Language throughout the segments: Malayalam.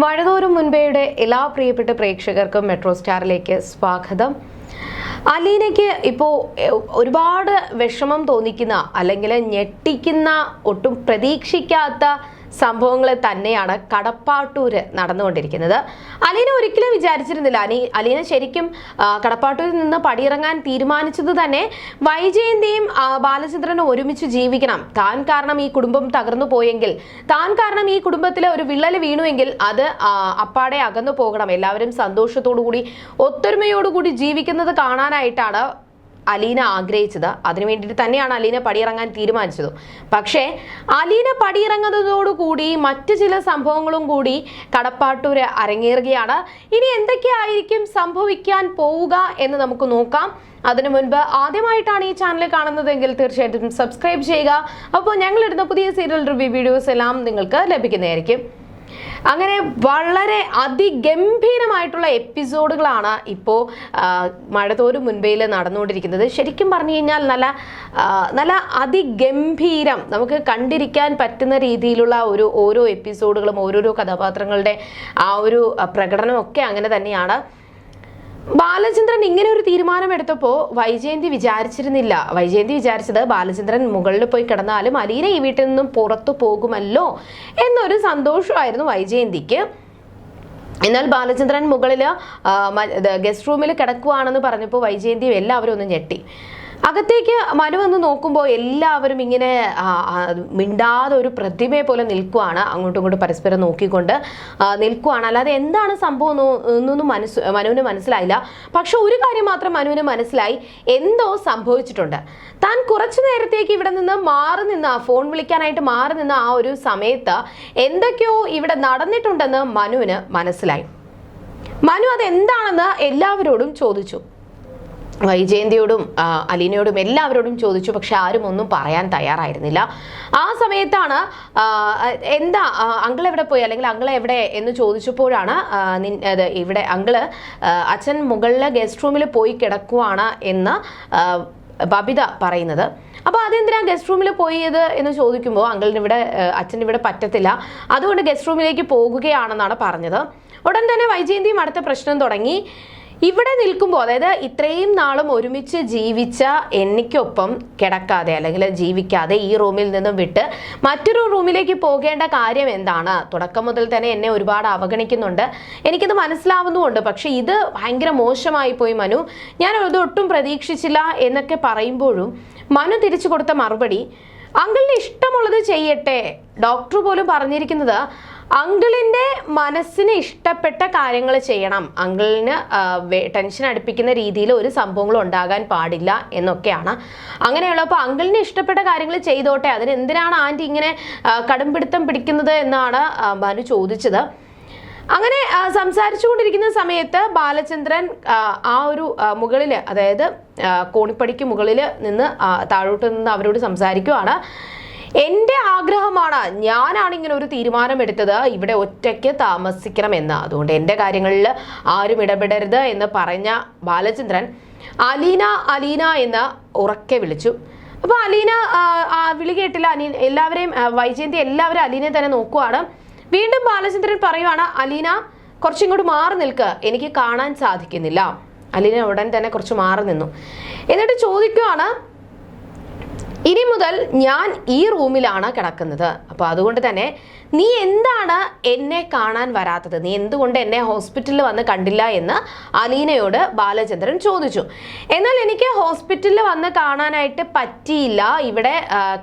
മഴതോറും മുൻപേയുടെ എല്ലാ പ്രിയപ്പെട്ട പ്രേക്ഷകർക്കും മെട്രോ സ്റ്റാറിലേക്ക് സ്വാഗതം. അലീനയ്ക്ക് ഇപ്പോൾ ഒരുപാട് വിഷമം തോന്നിക്കുന്ന അല്ലെങ്കിൽ ഞെട്ടിക്കുന്ന ഒട്ടും പ്രതീക്ഷിക്കാത്ത സംഭവങ്ങൾ തന്നെയാണ് കടപ്പാട്ടൂര് നടന്നുകൊണ്ടിരിക്കുന്നത്. അലീന ഒരിക്കലും വിചാരിച്ചിരുന്നില്ല. അനി അലീന ശരിക്കും കടപ്പാട്ടൂരിൽ നിന്ന് പടിയിറങ്ങാൻ തീരുമാനിച്ചത് തന്നെ വൈജയന്തിയും ബാലചന്ദ്രനും ഒരുമിച്ച് ജീവിക്കണം. താൻ കാരണം ഈ കുടുംബം തകർന്നു പോയെങ്കിൽ താൻ കാരണം ഈ കുടുംബത്തിലെ ഒരു വിള്ളൽ വീണുവെങ്കിൽ അത് അപ്പാടെ അകന്നു പോകണം. എല്ലാവരും സന്തോഷത്തോടു കൂടി ഒത്തൊരുമയോടുകൂടി ജീവിക്കുന്നത് കാണാനായിട്ടാണ് അലീന ആഗ്രഹിച്ചത്. അതിനു വേണ്ടിയിട്ട് തന്നെയാണ് അലീന പടിയിറങ്ങാൻ തീരുമാനിച്ചത്. പക്ഷേ അലീന പടിയിറങ്ങുന്നതോടുകൂടി മറ്റു ചില സംഭവങ്ങളും കൂടി കടപ്പാട്ടൂര് അരങ്ങേറുകയാണ്. ഇനി എന്തൊക്കെയായിരിക്കും സംഭവിക്കാൻ പോവുക എന്ന് നമുക്ക് നോക്കാം. അതിനു മുൻപ് ആദ്യമായിട്ടാണ് ഈ ചാനൽ കാണുന്നതെങ്കിൽ തീർച്ചയായിട്ടും സബ്സ്ക്രൈബ് ചെയ്യുക. അപ്പോൾ ഞങ്ങളിടുന്ന പുതിയ സീരിയൽ റിവ്യൂ വീഡിയോസ് എല്ലാം നിങ്ങൾക്ക് ലഭിക്കുന്നതായിരിക്കും. അങ്ങനെ വളരെ അതിഗംഭീരമായിട്ടുള്ള എപ്പിസോഡുകളാണ് ഇപ്പോൾ മഴതോരും മുൻപയിൽ നടന്നുകൊണ്ടിരിക്കുന്നത്. ശരിക്കും പറഞ്ഞു കഴിഞ്ഞാൽ നല്ല നല്ല അതിഗംഭീരം നമുക്ക് കണ്ടിരിക്കാൻ പറ്റുന്ന രീതിയിലുള്ള ഒരു ഓരോ എപ്പിസോഡുകളും ഓരോരോ കഥാപാത്രങ്ങളുടെ ആ ഒരു പ്രകടനമൊക്കെ അങ്ങനെ തന്നെയാണ്. ബാലചന്ദ്രൻ ഇങ്ങനെ ഒരു തീരുമാനമെടുത്തപ്പോൾ വൈജയന്തി വിചാരിച്ചിരുന്നില്ല. വൈജയന്തി വിചാരിച്ചത് ബാലചന്ദ്രൻ മുകളിൽ പോയി കിടന്നാലും അലീന ഈ വീട്ടിൽ നിന്നും പുറത്തു പോകുമല്ലോ എന്നൊരു സന്തോഷമായിരുന്നു വൈജയന്തിക്ക്. എന്നാൽ ബാലചന്ദ്രൻ മുകളിൽ ഗസ്റ്റ് റൂമിൽ കിടക്കുവാണെന്ന് പറഞ്ഞപ്പോൾ വൈജയന്തി എല്ലാവരും ഒന്ന് ഞെട്ടി. അകത്തേക്ക് മനു വന്ന് നോക്കുമ്പോൾ എല്ലാവരും ഇങ്ങനെ മിണ്ടാതെ ഒരു പ്രതിമയെ പോലെ നിൽക്കുവാണ്. അങ്ങോട്ടും ഇങ്ങോട്ടും പരസ്പരം നോക്കിക്കൊണ്ട് നിൽക്കുവാണ്. അല്ലാതെ എന്താണ് സംഭവം എന്ന് എന്നൊന്നും മനസ്സ് മനുവിന് മനസ്സിലായില്ല. പക്ഷെ ഒരു കാര്യം മാത്രം മനുവിന് മനസ്സിലായി. എന്തോ സംഭവിച്ചിട്ടുണ്ട്. താൻ കുറച്ചു നേരത്തേക്ക് ഇവിടെ നിന്ന് മാറി നിന്ന് ഫോൺ വിളിക്കാനായിട്ട് മാറി നിന്ന ആ ഒരു സമയത്ത് എന്തൊക്കെയോ ഇവിടെ നടന്നിട്ടുണ്ടെന്ന് മനുവിന് മനസ്സിലായി. മനു അതെന്താണെന്ന് എല്ലാവരോടും ചോദിച്ചു. വൈജയന്തിയോടും അലീനയോടും എല്ലാവരോടും ചോദിച്ചു പക്ഷെ ആരും ഒന്നും പറയാൻ തയ്യാറായിരുന്നില്ല. ആ സമയത്താണ് എന്താ അങ്കൾ എവിടെ പോയി? അല്ലെങ്കിൽ അങ്കിൾ എവിടെ എന്ന് ചോദിച്ചപ്പോഴാണ് ഇവിടെ അങ്കിൾ അച്ഛൻ മുകളിലെ ഗസ്റ്റ് റൂമിൽ പോയി കിടക്കുവാണ് എന്ന് ബബിത പറയുന്നത്. അപ്പോൾ അതെന്തിനാ ഗസ്റ്റ് റൂമിൽ പോയത് എന്ന് ചോദിക്കുമ്പോൾ അങ്കിളിന് ഇവിടെ അച്ഛൻ ഇവിടെ പറ്റത്തില്ല. അതുകൊണ്ട് ഗസ്റ്റ് റൂമിലേക്ക് പോകുകയാണെന്നാണ് പറഞ്ഞത്. ഉടൻ തന്നെ വൈജയന്തിയും അടുത്ത പ്രശ്നം തുടങ്ങി. ഇവിടെ നിൽക്കുമ്പോൾ അതായത് ഇത്രയും നാളും ഒരുമിച്ച് ജീവിച്ച എനിക്കൊപ്പം കിടക്കാതെ അല്ലെങ്കിൽ ജീവിക്കാതെ ഈ റൂമിൽ നിന്നും വിട്ട് മറ്റൊരു റൂമിലേക്ക് പോകേണ്ട കാര്യം എന്താണ്? തുടക്കം മുതൽ തന്നെ എന്നെ ഒരുപാട് അവഗണിക്കുന്നുണ്ട്. എനിക്കിത് മനസ്സിലാവുന്നുമുണ്ട്. പക്ഷേ ഇത് ഭയങ്കര മോശമായി പോയി മനു. ഞാൻ ഇതൊട്ടും പ്രതീക്ഷിച്ചില്ല എന്നൊക്കെ പറയുമ്പോഴും മനു തിരിച്ചു കൊടുത്ത മറുപടി അങ്കിളിന് ഇഷ്ടമുള്ളത് ചെയ്യട്ടെ. ഡോക്ടർ പോലും പറഞ്ഞിരിക്കുന്നത് അങ്കിളിന്റെ മനസ്സിന് ഇഷ്ടപ്പെട്ട കാര്യങ്ങൾ ചെയ്യണം. അങ്കിളിന് ടെൻഷൻ അടുപ്പിക്കുന്ന രീതിയിൽ ഒരു സംഭവങ്ങളും ഉണ്ടാകാൻ പാടില്ല എന്നൊക്കെയാണ്. അങ്ങനെയുള്ളപ്പോൾ അങ്കിളിന് ഇഷ്ടപ്പെട്ട കാര്യങ്ങൾ ചെയ്തോട്ടെ. അതിന് എന്തിനാണ് ആന്റി ഇങ്ങനെ കടുംപിടുത്തം പിടിക്കുന്നത് എന്നാണ് ബാനു ചോദിച്ചത്. അങ്ങനെ സംസാരിച്ചുകൊണ്ടിരിക്കുന്ന സമയത്ത് ബാലചന്ദ്രൻ ആ, ഒരു മുകളിൽ അതായത് കോണിപ്പടിക്ക് മുകളിൽ നിന്ന് താഴോട്ട് നിന്ന് അവരോട് സംസാരിക്കുവാണ്. എന്റെ ആഗ്രഹമാണ് ഞാനാണ് ഇങ്ങനെ ഒരു തീരുമാനമെടുത്തത്. ഇവിടെ ഒറ്റയ്ക്ക് താമസിക്കണമെന്ന്. അതുകൊണ്ട് എന്റെ കാര്യങ്ങളിൽ ആരും ഇടപെടരുത് എന്ന് പറഞ്ഞ ബാലചന്ദ്രൻ അലീന അലീന എന്ന് ഉറക്കെ വിളിച്ചു. അപ്പോൾ അലീന വിളി കേട്ടില്ല. അലീ എല്ലാവരെയും വൈജയന്തി എല്ലാവരും അലീനെ തന്നെ നോക്കുവാണ്. വീണ്ടും ബാലചന്ദ്രൻ പറയുവാണ് അലീന കുറച്ചിങ്ങോട്ട് മാറി നിൽക്കുക എനിക്ക് കാണാൻ സാധിക്കുന്നില്ല. അലീന ഉടൻ തന്നെ കുറച്ച് മാറി നിന്നു. എന്നിട്ട് ചോദിക്കുവാണ് ഇനി മുതൽ ഞാൻ ഈ റൂമിലാണ് കിടക്കുന്നത്. അപ്പോൾ അതുകൊണ്ട് തന്നെ നീ എന്താണ് എന്നെ കാണാൻ വരാത്തത്? നീ എന്തുകൊണ്ട് എന്നെ ഹോസ്പിറ്റലിൽ വന്ന് കണ്ടില്ല എന്ന് അലീനയോട് ബാലചന്ദ്രൻ ചോദിച്ചു. എന്നാൽ എനിക്ക് ഹോസ്പിറ്റലിൽ വന്ന് കാണാനായിട്ട് പറ്റിയില്ല. ഇവിടെ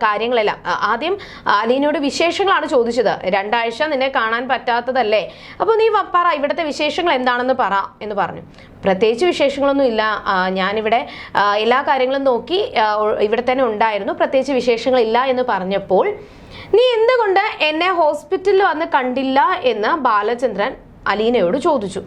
കാര്യങ്ങളെല്ലാം. ആദ്യം അലീനയോട് വിശേഷങ്ങളാണ് ചോദിച്ചത്. രണ്ടാഴ്ച നിന്നെ കാണാൻ പറ്റാത്തതല്ലേ? അപ്പോൾ നീ പറ ഇവിടുത്തെ വിശേഷങ്ങൾ എന്താണെന്ന് പറ എന്ന് പറഞ്ഞു. പ്രത്യേകിച്ച് വിശേഷങ്ങളൊന്നും ഇല്ല. ഞാനിവിടെ എല്ലാ കാര്യങ്ങളും നോക്കി ഇവിടെ തന്നെ ഉണ്ടായിരുന്നു. പ്രത്യേകിച്ച് വിശേഷങ്ങളില്ല എന്ന് പറഞ്ഞപ്പോൾ നീ എന്തുകൊണ്ട് എന്നെ ഹോസ്പിറ്റലിൽ വന്ന് കണ്ടില്ല എന്ന് ബാലചന്ദ്രൻ അലീനയോട് ചോദിച്ചു.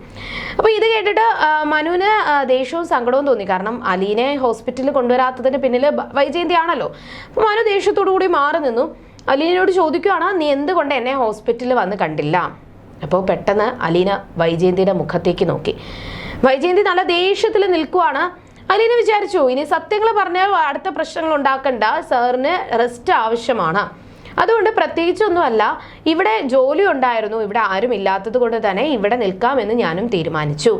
അപ്പോൾ ഇത് കേട്ടിട്ട് മനുവിന് ദേഷ്യവും സങ്കടവും തോന്നി. കാരണം അലീനെ ഹോസ്പിറ്റലിൽ കൊണ്ടുവരാത്തതിന് പിന്നിൽ ബ- വൈജയന്തി ആണല്ലോ അപ്പോൾ മനു ദേഷ്യത്തോടു കൂടി മാറി നിന്നു. അലീനയോട് ചോദിക്കുകയാണ് നീ എന്തുകൊണ്ട് എന്നെ ഹോസ്പിറ്റലിൽ വന്ന് കണ്ടില്ല? അപ്പോൾ പെട്ടെന്ന് അലീന വൈജയന്തിയുടെ മുഖത്തേക്ക് നോക്കി. വൈജയന്തി നല്ല ദേഷ്യത്തിൽ നിൽക്കുവാണ്. അലീന വിചാരിച്ചു ഇനി സത്യങ്ങൾ പറഞ്ഞാൽ അടുത്ത പ്രശ്നങ്ങൾ ഉണ്ടാക്കണ്ട. സാറിന് റെസ്റ്റ് ആവശ്യമാണ്. അതുകൊണ്ട് പ്രത്യേകിച്ചൊന്നുമല്ല. ഇവിടെ ജോലി ഉണ്ടായിരുന്നു ഇവിടെ ആരും ഇല്ലാത്തത് കൊണ്ട് തന്നെ ഇവിടെ നിൽക്കാമെന്ന് ഞാനും തീരുമാനിച്ചു.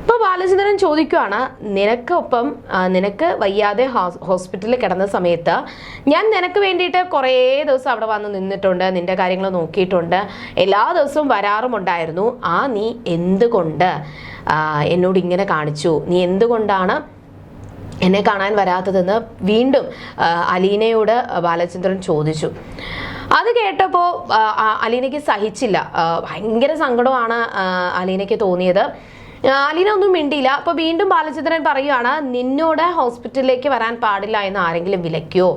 ഇപ്പോൾ ബാലചന്ദ്രൻ ചോദിക്കുവാണ് നിനക്കൊപ്പം നിനക്ക് വയ്യാതെ ഹോസ്പിറ്റലിൽ കിടന്ന സമയത്ത് ഞാൻ നിനക്ക് വേണ്ടിയിട്ട് കുറേ ദിവസം അവിടെ വന്ന് നിന്നിട്ടുണ്ട് നിന്റെ കാര്യങ്ങൾ നോക്കിയിട്ടുണ്ട്. എല്ലാ ദിവസവും വരാറുമുണ്ടായിരുന്നു. ആ നീ എന്തുകൊണ്ട് എന്നോട് ഇങ്ങനെ കാണിച്ചു? നീ എന്തുകൊണ്ടാണ് എന്നെ കാണാൻ വരാത്തതെന്ന് വീണ്ടും അലീനയോട് ബാലചന്ദ്രൻ ചോദിച്ചു. അത് കേട്ടപ്പോൾ അലീനയ്ക്ക് സഹിച്ചില്ല. ഭയങ്കര സങ്കടമാണ് അലീനയ്ക്ക് തോന്നിയത്. അലീന ഒന്നും മിണ്ടിയില്ല. അപ്പോൾ വീണ്ടും ബാലചന്ദ്രൻ പറയുകയാണ് നിന്നോട് ഹോസ്പിറ്റലിലേക്ക് വരാൻ പാടില്ല എന്ന് ആരെങ്കിലും വിലക്കിയോ?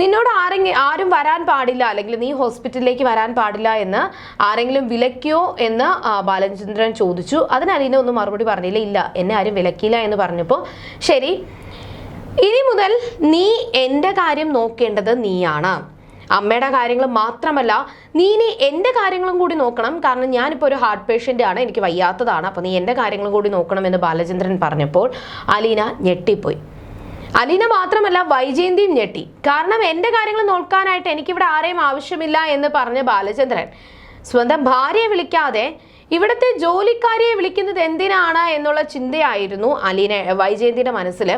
നിന്നോട് ആരെങ്കിലും ആരും വരാൻ പാടില്ല അല്ലെങ്കിൽ നീ ഹോസ്പിറ്റലിലേക്ക് വരാൻ പാടില്ല എന്ന് ആരെങ്കിലും വിലക്കിയോ എന്ന് ബാലചന്ദ്രൻ ചോദിച്ചു. അതിന് അലീന ഒന്നും മറുപടി പറഞ്ഞില്ല. ഇല്ല എന്നെ ആരും വിലക്കിയില്ല എന്ന് പറഞ്ഞപ്പോൾ ശരി ഇനി മുതൽ നീ എന്റെ കാര്യം നോക്കേണ്ടത് നീയാണ്. അമ്മയുടെ കാര്യങ്ങൾ മാത്രമല്ല നീ ഇനി എന്റെ കാര്യങ്ങളും കൂടി നോക്കണം. കാരണം ഞാനിപ്പോൾ ഒരു ഹാർട്ട് പേഷ്യന്റ് ആണ് എനിക്ക് വയ്യാത്തതാണ്. അപ്പോൾ നീ എന്റെ കാര്യങ്ങളും കൂടി നോക്കണം എന്ന് ബാലചന്ദ്രൻ പറഞ്ഞപ്പോൾ അലീന ഞെട്ടിപ്പോയി. അലീന മാത്രമല്ല വൈജയന്തിയും ഞെട്ടി. കാരണം എന്റെ കാര്യങ്ങൾ നോക്കാനായിട്ട് എനിക്കിവിടെ ആരെയും ആവശ്യമില്ല എന്ന് പറഞ്ഞ ബാലചന്ദ്രൻ. സ്വന്തം ഭാര്യയെ വിളിക്കാതെ ഇവിടുത്തെ ജോലിക്കാരിയെ വിളിക്കുന്നത് എന്തിനാണ് എന്നുള്ള ചിന്തയായിരുന്നു അലീന വൈജയന്തിയുടെ മനസ്സിൽ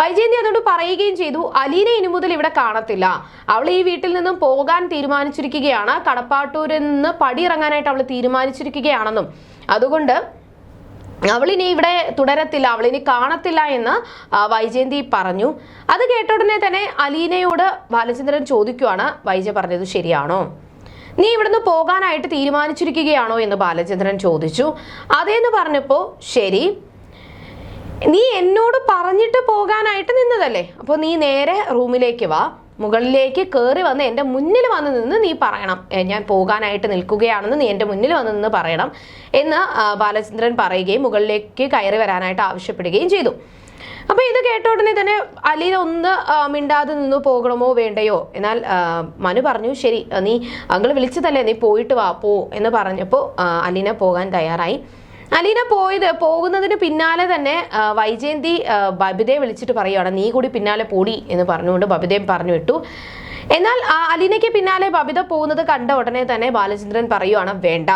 വൈജയന്തി അതുകൊണ്ട് പറയുകയും ചെയ്തു അലീന ഇനി മുതൽ ഇവിടെ കാണത്തില്ല. അവൾ ഈ വീട്ടിൽ നിന്നും പോകാൻ തീരുമാനിച്ചിരിക്കുകയാണ്. കടപ്പാട്ടൂരിൽ നിന്ന് പടിയിറങ്ങാനായിട്ട് അവൾ തീരുമാനിച്ചിരിക്കുകയാണെന്നും. അതുകൊണ്ട് അവളിനി ഇവിടെ തുടരത്തില്ല അവളിനി കാണത്തില്ല എന്ന് വൈജയന്തി പറഞ്ഞു. അത് കേട്ട ഉടനെ തന്നെ അലീനയോട് ബാലചന്ദ്രൻ ചോദിക്കുവാണ് വൈജ പറഞ്ഞത് ശരിയാണോ? നീ ഇവിടുന്ന് പോകാനായിട്ട് തീരുമാനിച്ചിരിക്കുകയാണോ എന്ന് ബാലചന്ദ്രൻ ചോദിച്ചു. അതേന്ന് പറഞ്ഞപ്പോൾ ശരി. നീ എന്നോട് പറഞ്ഞിട്ട് പോകാനായിട്ട് നിന്നതല്ലേ? അപ്പോൾ നീ നേരെ റൂമിലേക്ക് വാ. മുകളിലേക്ക് കയറി വന്ന് എന്റെ മുന്നിൽ വന്ന് നിന്ന് നീ പറയണം. ഞാൻ പോകാനായിട്ട് നിൽക്കുകയാണെന്ന് നീ എന്റെ മുന്നിൽ വന്ന് നിന്ന് പറയണം എന്ന് ബാലചന്ദ്രൻ പറയുകയും മുകളിലേക്ക് കയറി വരാനായിട്ട് ആവശ്യപ്പെടുകയും ചെയ്തു. അപ്പോൾ ഇത് കേട്ട ഉടനെ തന്നെ അലി ഒന്ന് മിണ്ടാതെ നിന്ന് പോകണമോ വേണ്ടയോ? എന്നാൽ മനു പറഞ്ഞു ശരി നീ അങ്കിൾ വിളിച്ചതല്ലേ നീ പോയിട്ട് വാ പോ എന്ന് പറഞ്ഞപ്പോൾ അലിനെ പോകാൻ തയ്യാറായി. അലീന പോയത് പോകുന്നതിന് പിന്നാലെ തന്നെ വൈജയന്തി ബബിതയെ വിളിച്ചിട്ട് പറയുകയാണ് നീ കൂടി പിന്നാലെ പോടി എന്ന് പറഞ്ഞുകൊണ്ട് ബബിതയും പറഞ്ഞു വിട്ടു. എന്നാൽ അലീനയ്ക്ക് പിന്നാലെ ബബിത പോകുന്നത് കണ്ട ഉടനെ തന്നെ ബാലചന്ദ്രൻ പറയുകയാണ് വേണ്ട.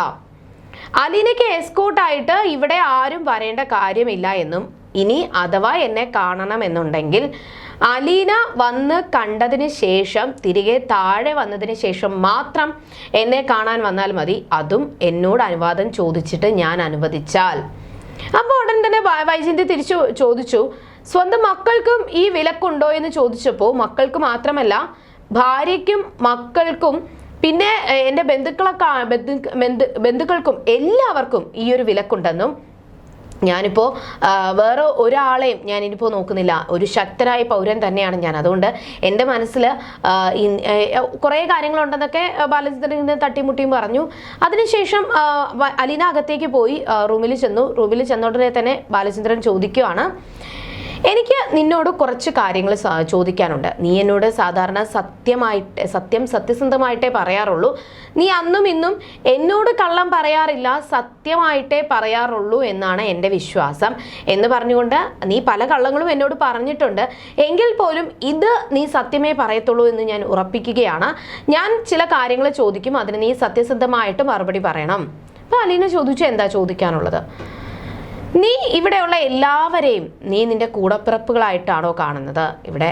അലീനയ്ക്ക് എസ്കോട്ടായിട്ട് ഇവിടെ ആരും വരേണ്ട കാര്യമില്ല എന്നും ഇനി അഥവാ എന്നെ കാണണമെന്നുണ്ടെങ്കിൽ അലീന വന്ന് കണ്ടതിന് ശേഷം തിരികെ താഴെ വന്നതിന് ശേഷം മാത്രം എന്നെ കാണാൻ വന്നാൽ മതി. അതും എന്നോട് അനുവാദം ചോദിച്ചിട്ട് ഞാൻ അനുവദിച്ചാൽ. അപ്പോൾ ഉടൻ തന്നെ വൈജയന്തി തിരിച്ചു ചോദിച്ചു. സ്വന്തം മക്കൾക്കും ഈ വിലക്കുണ്ടോ എന്ന് ചോദിച്ചപ്പോൾ മക്കൾക്ക് മാത്രമല്ല ഭാര്യയ്ക്കും മക്കൾക്കും പിന്നെ എന്റെ ബന്ധുക്കളൊക്കെ ബന്ധു ബന്ധു- ബന്ധുക്കൾക്കും എല്ലാവർക്കും ഈ ഒരു വിലക്കുണ്ടെന്നും ഞാനിപ്പോൾ വേറെ ഒരാളെയും ഞാൻ ഇനിയിപ്പോൾ നോക്കുന്നില്ല. ഒരു ശക്തരായ പൗരൻ തന്നെയാണ് ഞാൻ. അതുകൊണ്ട് എന്റെ മനസ്സിൽ കുറേ കാര്യങ്ങളുണ്ടെന്നൊക്കെ ബാലചന്ദ്രൻ തട്ടിമുട്ടിയും പറഞ്ഞു. അതിനുശേഷം അലിന അകത്തേക്ക് പോയി റൂമിൽ ചെന്നു. റൂമിൽ ചെന്ന ഉടനെ തന്നെ ബാലചന്ദ്രൻ ചോദിക്കുവാണ് എനിക്ക് നിന്നോട് കുറച്ച് കാര്യങ്ങൾ ചോദിക്കാനുണ്ട്. നീ എന്നോട് സാധാരണ സത്യമായിട്ട് സത്യം സത്യസന്ധമായിട്ടേ പറയാറുള്ളൂ. നീ അന്നും ഇന്നും എന്നോട് കള്ളം പറയാറില്ല സത്യമായിട്ടേ പറയാറുള്ളൂ എന്നാണ് എന്റെ വിശ്വാസം. എന്ന് പറഞ്ഞുകൊണ്ട് നീ പല കള്ളങ്ങളും എന്നോട് പറഞ്ഞിട്ടുണ്ട്. എങ്കിൽ പോലും ഇത് നീ സത്യമേ പറയത്തുള്ളൂ എന്ന് ഞാൻ ഉറപ്പിക്കുകയാണ്. ഞാൻ ചില കാര്യങ്ങൾ ചോദിക്കും അതിന് നീ സത്യസന്ധമായിട്ട് മറുപടി പറയണം. അപ്പോൾ അലീന ചോദിച്ചു എന്താ ചോദിക്കാനുള്ളത്? നീ ഇവിടെയുള്ള എല്ലാവരെയും നീ നിന്റെ കൂടപ്പിറപ്പുകളായിട്ടാണോ കാണുന്നത്? ഇവിടെ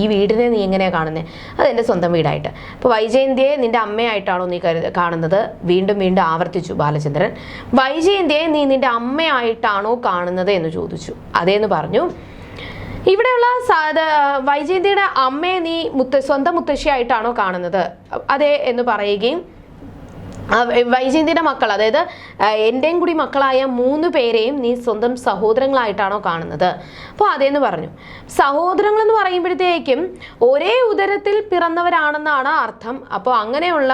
ഈ വീടിനെ നീ എങ്ങനെയാണ് കാണുന്നത് അത് എന്റെ സ്വന്തം വീടായിട്ട്. അപ്പോൾ വൈജയന്തിയെ നിന്റെ അമ്മയായിട്ടാണോ നീ കരു കാണുന്നത്? വീണ്ടും വീണ്ടും ആവർത്തിച്ചു ബാലചന്ദ്രൻ. വൈജയന്തിയെ നീ നിന്റെ അമ്മയായിട്ടാണോ കാണുന്നത് എന്ന് ചോദിച്ചു. അതേന്ന് പറഞ്ഞു ഇവിടെയുള്ള വൈജയന്തിയുടെ അമ്മയെ നീ മുത്ത സ്വന്തം മുത്തശ്ശിയായിട്ടാണോ കാണുന്നത്? അതെ എന്ന് പറയുകയും ആ, വൈജയന്തിയുടെ മക്കൾ അതായത് എന്റെയും കൂടി മക്കളായ മൂന്ന് പേരെയും നീ സ്വന്തം സഹോദരങ്ങളായിട്ടാണോ കാണുന്നത്? അപ്പോൾ അതേന്ന് പറഞ്ഞു. സഹോദരങ്ങൾ എന്ന് പറയുമ്പോഴത്തേക്കും ഒരേ ഉദരത്തിൽ പിറന്നവരാണെന്നാണ് അർത്ഥം. അപ്പോൾ അങ്ങനെയുള്ള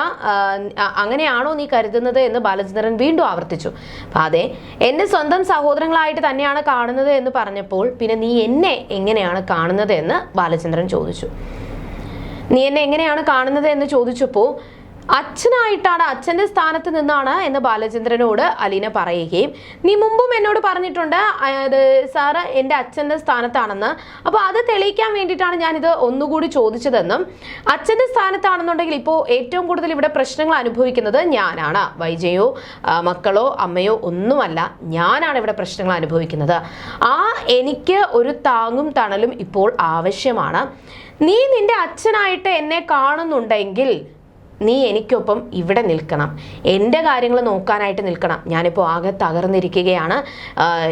അങ്ങനെയാണോ നീ കരുതുന്നത് എന്ന് ബാലചന്ദ്രൻ വീണ്ടും ആവർത്തിച്ചു. അപ്പോൾ അതെ എന്റെ സ്വന്തം സഹോദരങ്ങളായിട്ട് തന്നെയാണ് കാണുന്നത് എന്ന് പറഞ്ഞപ്പോൾ പിന്നെ നീ എന്നെ എങ്ങനെയാണ് കാണുന്നത് എന്ന് ബാലചന്ദ്രൻ ചോദിച്ചു. നീ എന്നെ എങ്ങനെയാണ് കാണുന്നത് എന്ന് ചോദിച്ചപ്പോൾ അച്ഛനായിട്ടാണ് അച്ഛന്റെ സ്ഥാനത്ത് നിന്നാണ് എന്ന് ബാലചന്ദ്രനോട് അലീന പറയുകയും നീ മുമ്പും എന്നോട് പറഞ്ഞിട്ടുണ്ട് അത് സാറ് എന്റെ അച്ഛന്റെ സ്ഥാനത്താണെന്ന്. അപ്പോൾ അത് തെളിയിക്കാൻ വേണ്ടിയിട്ടാണ് ഞാനിത് ഒന്നുകൂടി ചോദിച്ചതെന്നും അച്ഛന്റെ സ്ഥാനത്താണെന്നുണ്ടെങ്കിൽ ഇപ്പോൾ ഏറ്റവും കൂടുതൽ ഇവിടെ പ്രശ്നങ്ങൾ അനുഭവിക്കുന്നത് ഞാനാണ്. വൈജയോ മക്കളോ അമ്മയോ ഒന്നുമല്ല ഞാനാണ് ഇവിടെ പ്രശ്നങ്ങൾ അനുഭവിക്കുന്നത്. ആ എനിക്ക് ഒരു താങ്ങും തണലും ഇപ്പോൾ ആവശ്യമാണ്. നീ നിന്റെ അച്ഛനായിട്ട് എന്നെ കാണുന്നുണ്ടെങ്കിൽ നീ എനിക്കൊപ്പം ഇവിടെ നിൽക്കണം. എന്റെ കാര്യങ്ങൾ നോക്കാനായിട്ട് നിൽക്കണം. ഞാനിപ്പോൾ ആകെ തകർന്നിരിക്കുകയാണ്.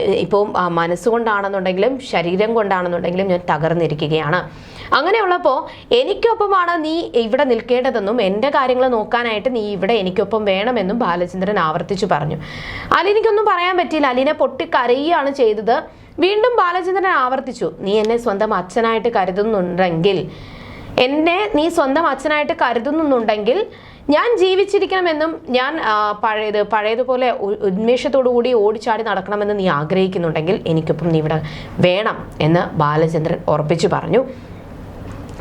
ഇപ്പോൾ മനസ്സുകൊണ്ടാണെന്നുണ്ടെങ്കിലും ശരീരം കൊണ്ടാണെന്നുണ്ടെങ്കിലും ഞാൻ തകർന്നിരിക്കുകയാണ്. അങ്ങനെയുള്ളപ്പോൾ എനിക്കൊപ്പമാണ് നീ ഇവിടെ നിൽക്കേണ്ടതെന്നും എന്റെ കാര്യങ്ങൾ നോക്കാനായിട്ട് നീ ഇവിടെ എനിക്കൊപ്പം വേണമെന്നും ബാലചന്ദ്രൻ ആവർത്തിച്ചു പറഞ്ഞു. അലിനിക്കൊന്നും പറയാൻ പറ്റിയില്ല. അലീനെ പൊട്ടിക്കരയുകയാണ് ചെയ്തത്. വീണ്ടും ബാലചന്ദ്രൻ ആവർത്തിച്ചു. നീ എന്നെ സ്വന്തം അച്ഛനായിട്ട് കരുതുന്നുണ്ടെങ്കിൽ എന്നെ നീ സ്വന്തം അച്ഛനായിട്ട് കരുതുന്നുണ്ടെങ്കിൽ ഞാൻ ജീവിച്ചിരിക്കണമെന്നും ഞാൻ പഴയത് പഴയതുപോലെ ഉന്മേഷത്തോടു കൂടി ഓടിച്ചാടി നടക്കണമെന്ന് നീ ആഗ്രഹിക്കുന്നുണ്ടെങ്കിൽ എനിക്കൊപ്പം നീ ഇവിടെ വേണം എന്ന് ബാലചന്ദ്രൻ ഉറപ്പിച്ചു പറഞ്ഞു.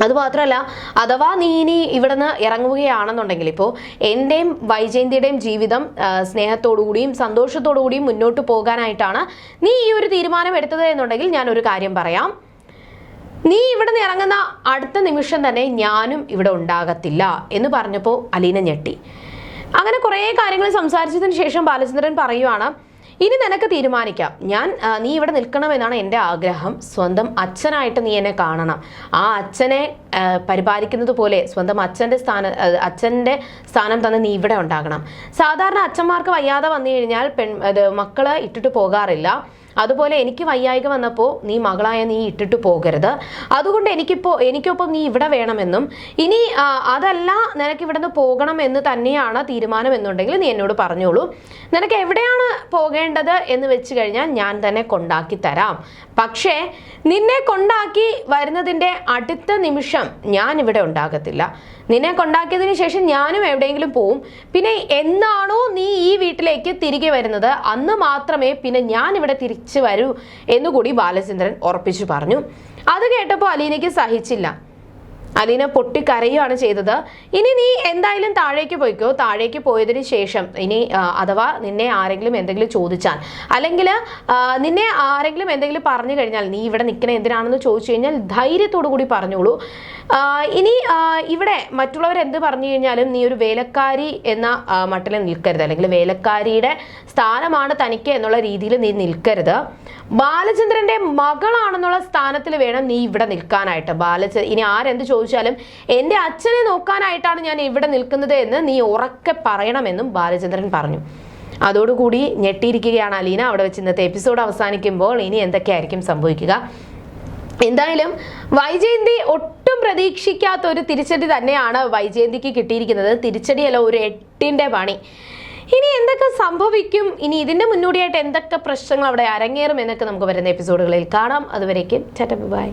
അതുമാത്രമല്ല അഥവാ നീ ഇനി ഇവിടുന്ന് ഇറങ്ങുകയാണെന്നുണ്ടെങ്കിൽ ഇപ്പോൾ എന്റെയും വൈജയന്തിയുടെയും ജീവിതം സ്നേഹത്തോടുകൂടിയും സന്തോഷത്തോടുകൂടിയും മുന്നോട്ട് പോകാനായിട്ടാണ് നീ ഈ ഒരു തീരുമാനം എടുത്തത് എന്നുണ്ടെങ്കിൽ ഞാനൊരു കാര്യം പറയാം. നീ ഇവിടെ നിന്ന് ഇറങ്ങുന്ന അടുത്ത നിമിഷം തന്നെ ഞാനും ഇവിടെ ഉണ്ടാകത്തില്ല എന്ന് പറഞ്ഞപ്പോൾ അലീന ഞെട്ടി. അങ്ങനെ കുറേ കാര്യങ്ങൾ സംസാരിച്ചതിന് ശേഷം ബാലചന്ദ്രൻ പറയുവാണ് ഇനി നിനക്ക് തീരുമാനിക്കാം. ഞാൻ നീ ഇവിടെ നിൽക്കണമെന്നാണ് എന്റെ ആഗ്രഹം. സ്വന്തം അച്ഛനായിട്ട് നീ എന്നെ കാണണം. ആ അച്ഛനെ പരിപാലിക്കുന്നത് പോലെ സ്വന്തം അച്ഛന്റെ സ്ഥാനം അച്ഛന്റെ സ്ഥാനം തന്നെ നീ ഇവിടെ ഉണ്ടാകണം. സാധാരണ അച്ഛന്മാർക്ക് വയ്യാതെ വന്നു കഴിഞ്ഞാൽ പെൺ ഇത് മക്കളെ ഇട്ടിട്ട് പോകാറില്ല. അതുപോലെ എനിക്ക് വയ്യായിക വന്നപ്പോൾ നീ മകളായ നീ ഇട്ടിട്ട് പോകരുത്. അതുകൊണ്ട് എനിക്കിപ്പോൾ എനിക്കൊപ്പം നീ ഇവിടെ വേണമെന്നും ഇനി അതല്ല നിനക്ക് ഇവിടെ നിന്ന് പോകണം എന്ന് തന്നെയാണ് തീരുമാനം എന്നുണ്ടെങ്കിൽ നീ എന്നോട് പറഞ്ഞോളൂ. നിനക്ക് എവിടെയാണ് പോകേണ്ടത് എന്ന് വെച്ച് കഴിഞ്ഞാൽ ഞാൻ തന്നെ കൊണ്ടാക്കി തരാം. പക്ഷേ നിന്നെ കൊണ്ടാക്കി വരുന്നതിന്റെ അടുത്ത നിമിഷം ഞാൻ ഇവിടെ ഉണ്ടാകത്തില്ല. നിന്നെ കൊണ്ടാക്കിയതിന് ശേഷം ഞാനും എവിടെയെങ്കിലും പോവും. പിന്നെ എന്നാണോ നീ ഈ വീട്ടിലേക്ക് തിരികെ വരുന്നത്? അന്ന് മാത്രമേ പിന്നെ ഞാൻ ഇവിടെ തിരിച്ചു വരൂ എന്നുകൂടി ബാലചന്ദ്രൻ ഉറപ്പിച്ചു പറഞ്ഞു. അത് കേട്ടപ്പോൾ അലീനയ്ക്ക് സഹിച്ചില്ല. അലീന പൊട്ടിക്കരയുകയാണ് ചെയ്തത്. ഇനി നീ എന്തായാലും താഴേക്ക് പോയിക്കോ. താഴേക്ക് പോയതിന് ശേഷം ഇനി അഥവാ നിന്നെ ആരെങ്കിലും എന്തെങ്കിലും ചോദിച്ചാൽ അല്ലെങ്കിൽ നിന്നെ ആരെങ്കിലും എന്തെങ്കിലും പറഞ്ഞു കഴിഞ്ഞാൽ നീ ഇവിടെ നിൽക്കണ എന്തിനാണെന്ന് ചോദിച്ചു കഴിഞ്ഞാൽ ധൈര്യത്തോടു കൂടി പറഞ്ഞോളൂ. ഇനി ഇവിടെ മറ്റുള്ളവർ എന്ത് പറഞ്ഞു കഴിഞ്ഞാലും നീ ഒരു വേലക്കാരി എന്ന മട്ടിൽ നിൽക്കരുത്. അല്ലെങ്കിൽ വേലക്കാരിയുടെ സ്ഥാനമാണ് തനിക്ക് എന്നുള്ള രീതിയിൽ നീ നിൽക്കരുത്. ബാലചന്ദ്രന്റെ മകളാണെന്നുള്ള സ്ഥാനത്തിൽ വേണം നീ ഇവിടെ നിൽക്കാനായിട്ട്. ബാലച ഇനി ആരെന്ത് ചോദിച്ചാലും എന്റെ അച്ഛനെ നോക്കാനായിട്ടാണ് ഞാൻ ഇവിടെ നിൽക്കുന്നത് എന്ന് നീ ഉറക്കെ പറയണമെന്നും ബാലചന്ദ്രൻ പറഞ്ഞു. അതോടുകൂടി ഞെട്ടിയിരിക്കുകയാണ് അലീന. അവിടെ വെച്ച് ഇന്നത്തെ എപ്പിസോഡ് അവസാനിക്കുമ്പോൾ ഇനി എന്തൊക്കെയായിരിക്കും സംഭവിക്കുക? എന്തായാലും വൈജയന്തി ഒട്ടും പ്രതീക്ഷിക്കാത്ത ഒരു തിരിച്ചടി തന്നെയാണ് വൈജയന്തിക്ക് കിട്ടിയിരിക്കുന്നത്. തിരിച്ചടിയല്ല ഒരു എട്ടിന്റെ പണി. ഇനി എന്തൊക്കെ സംഭവിക്കും? ഇനി ഇതിന്റെ മുന്നോടിയായിട്ട് എന്തൊക്കെ പ്രശ്നങ്ങൾ അവിടെ അരങ്ങേറും എന്നൊക്കെ നമുക്ക് വരുന്ന എപ്പിസോഡുകളിൽ കാണാം. അതുവരേക്കും ചട്ട ബൈ.